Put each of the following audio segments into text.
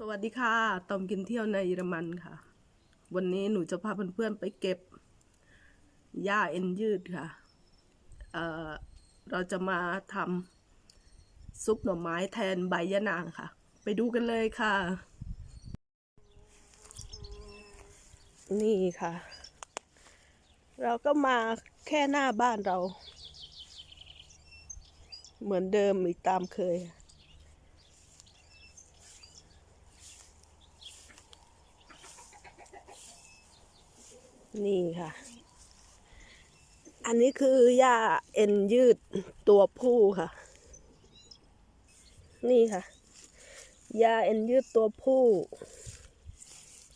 สวัสดีค่ะ ตอมกินเที่ยวในเยอรมันค่ะ วันนี้หนูจะพาเพื่อนๆไปเก็บหญ้าเอ็นยืดค่ะเเราจะมาทำซุปหน่อไม้แทนใบยะนางค่ะ ไปดูกันเลยค่ะ นี่ค่ะ เราก็มาแค่หน้าบ้านเรา เหมือนเดิมอีกตามเคย นี่ค่ะ อันนี้คือหญ้าเอ็นยืดตัวผู้ค่ะ นี่ค่ะหญ้าเอ็นยืดตัวผู้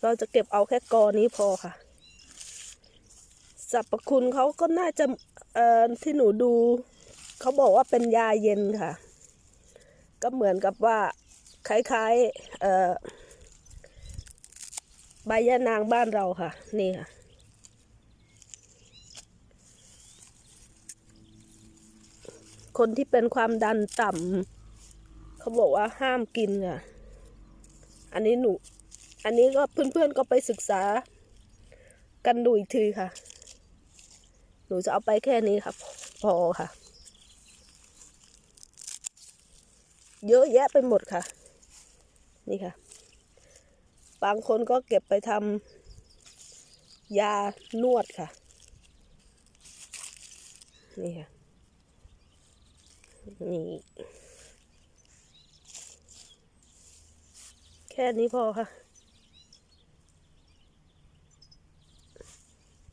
เราจะเก็บเอาแค่กอนี้พอค่ะสรรพคุณเขาก็น่าจะเอ่อที่หนูดู เขาบอกว่าเป็นยาเย็นค่ะ ก็เหมือนกับว่าคล้ายๆเอ่อใบยะนางบ้านเราค่ะ นี่ค่ะ คนที่เป็นความดันต่ำเขาบอกว่าห้ามกินค่ะ อันนี้หนู อันนี้ก็เพื่อนๆก็ไปศึกษา กันดูอีกทีค่ะ หนูจะเอาไปแค่นี้ครับพอค่ะ เยอะแยะไปหมดค่ะ นี่ค่ะ บางคนก็เก็บไปทำยานวดค่ะ นี่ค่ะ นี่ แค่นี้พอค่ะ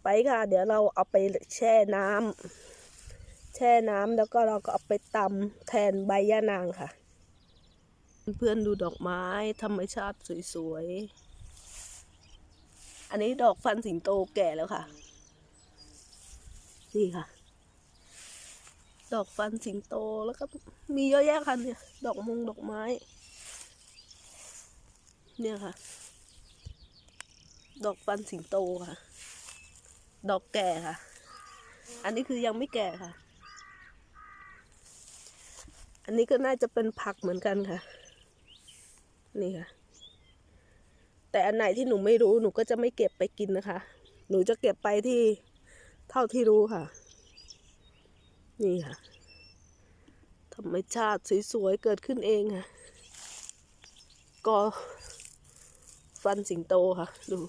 ไปค่ะ เดี๋ยวเราเอาไปแช่น้ำแช่น้ำแล้วก็เราก็เอาไปตำแทนใบยะนางค่ะ เพื่อนๆดูดอกไม้ธรรมชาติสวยๆ อันนี้ดอกฟันสิงโตแก่แล้วค่ะ นี่ค่ะ ดอกฟันสิงโตแล้วก็มีเยอะแยะค่ะเนี่ย ดอกมงดอกไม้ เนี่ยค่ะ ดอกฟันสิงโตค่ะ ดอกแก่ค่ะ อันนี้คือยังไม่แก่ค่ะ อันนี้ก็น่าจะเป็นผักเหมือนกันค่ะ นี่ค่ะ แต่อันไหนที่หนูไม่รู้หนูก็จะไม่เก็บไปกินนะคะ หนูจะเก็บไปที่เท่าที่รู้ค่ะ นี่ค่ะ ธรรมชาติสวยๆเกิดขึ้นเองค่ะ ก็ฟันสิงโตค่ะ ดู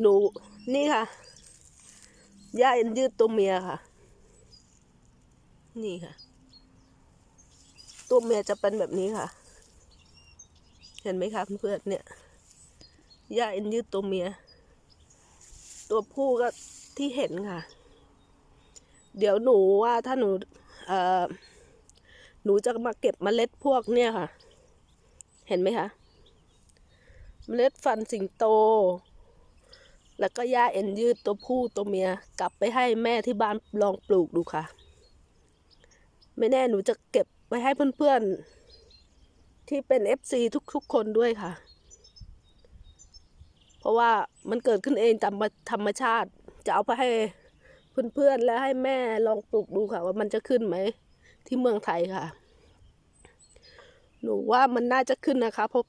หนู นี่ค่ะย่าเอ็นยืดตัวเมียค่ะ นี่ค่ะ ตัวเมียจะเป็นแบบนี้ค่ะ เห็นไหมคะเพื่อนเนี่ยย่าเอ็นยืดตัวเมีย ตัวผู้ก็ที่เห็นค่ะ เดี๋ยวหนูว่าถ้าหนูเอ่อหนูจะมาเก็บเมล็ดพวกเนี่ยค่ะ เห็นไหมคะเมล็ดฟันสิงโต แล้วก็หญ้าเอ็นยืดตัวผู้ตัวเมีย กลับไปให้แม่ที่บ้านลองปลูกดูค่ะ ไม่แน่หนูจะเก็บไว้ให้เพื่อนๆ ที่เป็น FC ทุกๆคนด้วยค่ะ เพราะว่ามันเกิดขึ้นเองตามธรรมชาติ จะเอาไปให้ เพื่อนๆและให้แม่ลองปลูกดูค่ะ ว่ามันจะขึ้นไหม ที่เมืองไทยค่ะ หนูว่ามันน่าจะขึ้นนะคะเพราะ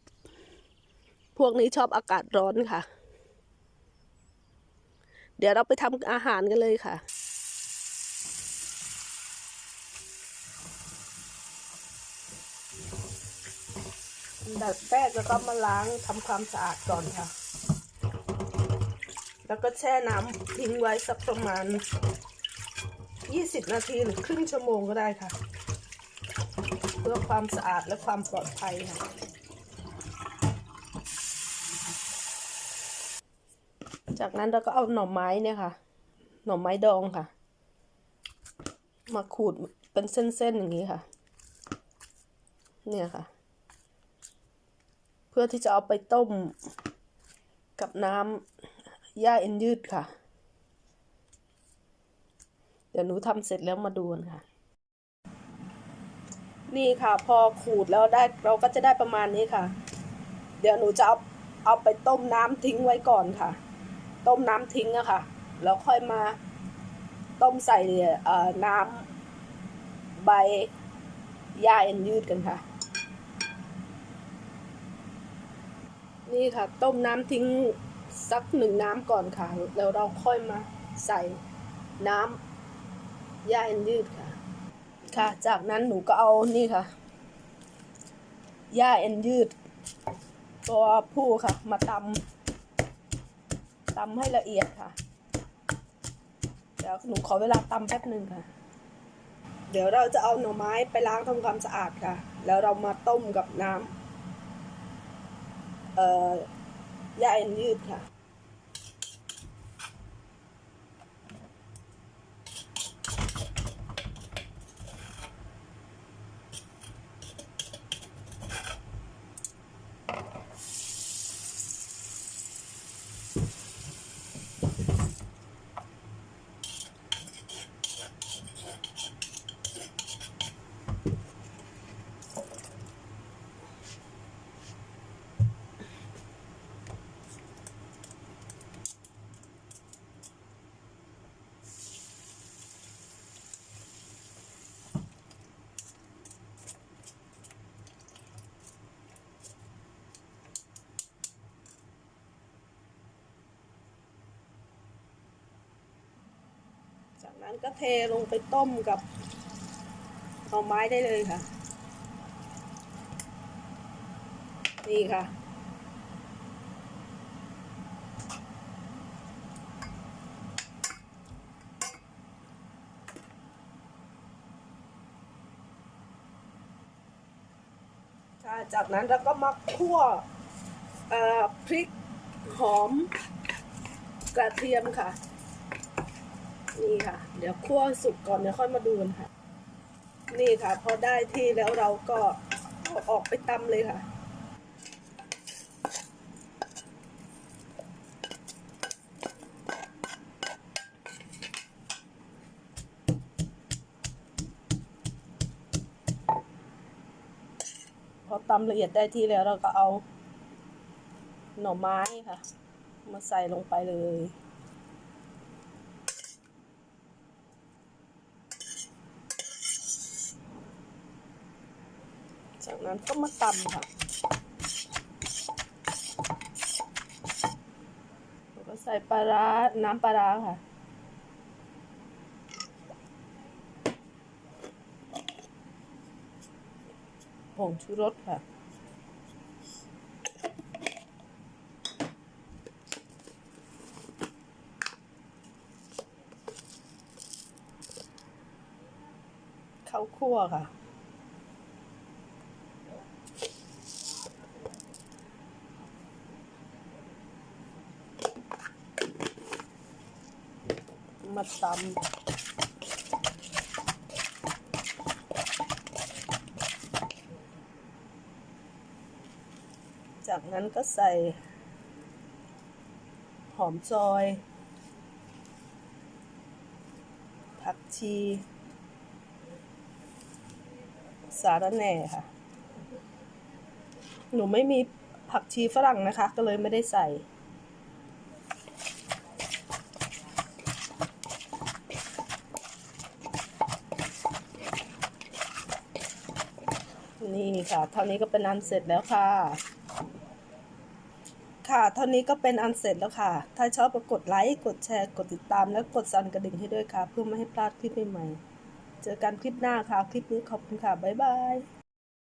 พวกนี้ชอบอากาศร้อนค่ะ เดี๋ยวเราไปทำอาหารกันเลยค่ะอัดับแรกแล้วก็มาล้างทำความสะอาดก่อนค่ะ แล้วก็แช่น้ำทิ้งไว้สักประมาณ 20 นาทีหรือครึ่งชั่วโมงก็ได้ค่ะ เพื่อความสะอาดและความปลอดภัยค่ะจากนั้นเราก็เอาหน่อไม้เนี่ยค่ะ หน่อไม้ดองค่ะ มาขูดเป็นเส้นๆอย่างนี้ค่ะ เนี่ยค่ะ เพื่อที่จะเอาไปต้มกับน้ำ หญ้าเอ็นยืดค่ะ เดี๋ยวหนูทำเสร็จแล้วมาดูกันค่ะ นี่ค่ะ พอขูดแล้วได้เราก็จะได้ประมาณนี้ค่ะ เดี๋ยวหนูจะเอาเอาไปต้มน้ำทิ้งไว้ก่อนค่ะ ต้มน้ำทิ้งอะค่ะ แล้วค่อยมาต้มใส่เอ่อน้ำใบหญ้าเอ็นยืดกันค่ะนี่ค่ะ ต้มน้ำทิ้ง สักหนึ่งน้ำก่อนค่ะ แล้วเราค่อยมาใส่น้ำย่าเอ็นยืดค่ะ ค่ะ จากนั้นหนูก็เอานี่ค่ะย่าเอ็นยืด ตัวผู้ค่ะ มาตำตำให้ละเอียดค่ะ เดี๋ยวหนูขอเวลาตำแป๊บหนึ่งค่ะ เดี๋ยวเราจะเอาหน่อไม้ไปล้างทำความสะอาดค่ะ แล้วเรามาต้มกับน้ำเอ่อ ย่าเอ็นยืดค่ะจา นั้นก็เทลงไปต้มกับหน่อไม้ได้เลยค่ะ นี่ค่ะ จากนั้นเราก็มาคั่วพริกหอมกระเทียมค่ะ นี่ค่ะ เดี๋ยวคั่วสุกก่อนเดี๋ยวค่อยมาดูกันค่ะ นี่ค่ะ พอได้ที่แล้วเราก็เอาออกไปตำเลยค่ะพอตำละเอียดได้ที่แล้วเราก็เอาหน่อไม้ค่ะ มาใส่ลงไปเลย จาก นั้นก็มาตำค่ะแล้วก็ใส่ปลาร้าน้ำปลาร้าค่ะผงชูรสค่ะข้าวคั่วค่ะ มาตำจากนั้นก็ใส่ หอมซอย ผักชี สาระแหน่ค่ะ หนูไม่มีผักชีฝรั่งนะคะ ก็เลยไม่ได้ใส่ นี่ค่ะ เท่านี้ก็เป็นอันเสร็จแล้วค่ะ ค่ะเท่านี้ก็เป็นอันเสร็จแล้วค่ะ ถ้าชอบก็กดไลค์กดแชร์กดติดตามและกดสั่นกระดิ่งให้ด้วยค่ะ เพื่อไม่ให้พลาดคลิปใหม่ๆเจอกันคลิปหน้าค่ะ คลิปนี้ขอบคุณค่ะ บ๊ายบาย